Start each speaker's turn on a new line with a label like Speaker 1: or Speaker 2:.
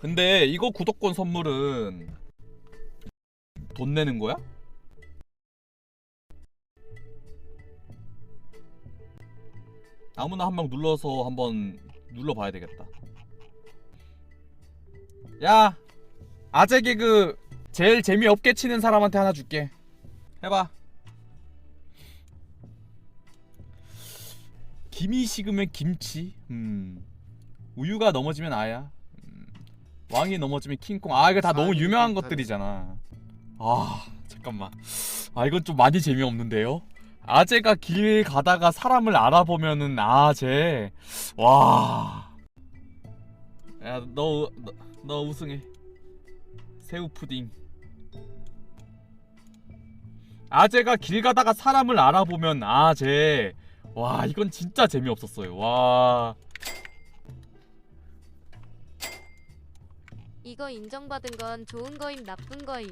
Speaker 1: 근데 이거 구독권 선물은 돈 내는 거야? 아무나 한 명 눌러서 한번 눌러봐야 되겠다. 야, 아재 개그 제일 재미없게 치는 사람한테 하나 줄게. 해봐. 김이 식으면 김치. 음. 우유가 넘어지면 아야. 음. 왕이 넘어지면 킹콩. 아 이거 다 너무 유명한. 것들이잖아. 아 잠깐만. 아 이건 좀 많이 재미없는데요. 아재가 길 가다가 사람을 알아보면은 아재. 와. 야너 너, 너 우승해. 새우 푸딩. 아재가 길 가다가 사람을 알아보면 아재. 와 이건 진짜 재미없었어요. 와.
Speaker 2: 이거 인정받은 건 좋은 거임 나쁜 거임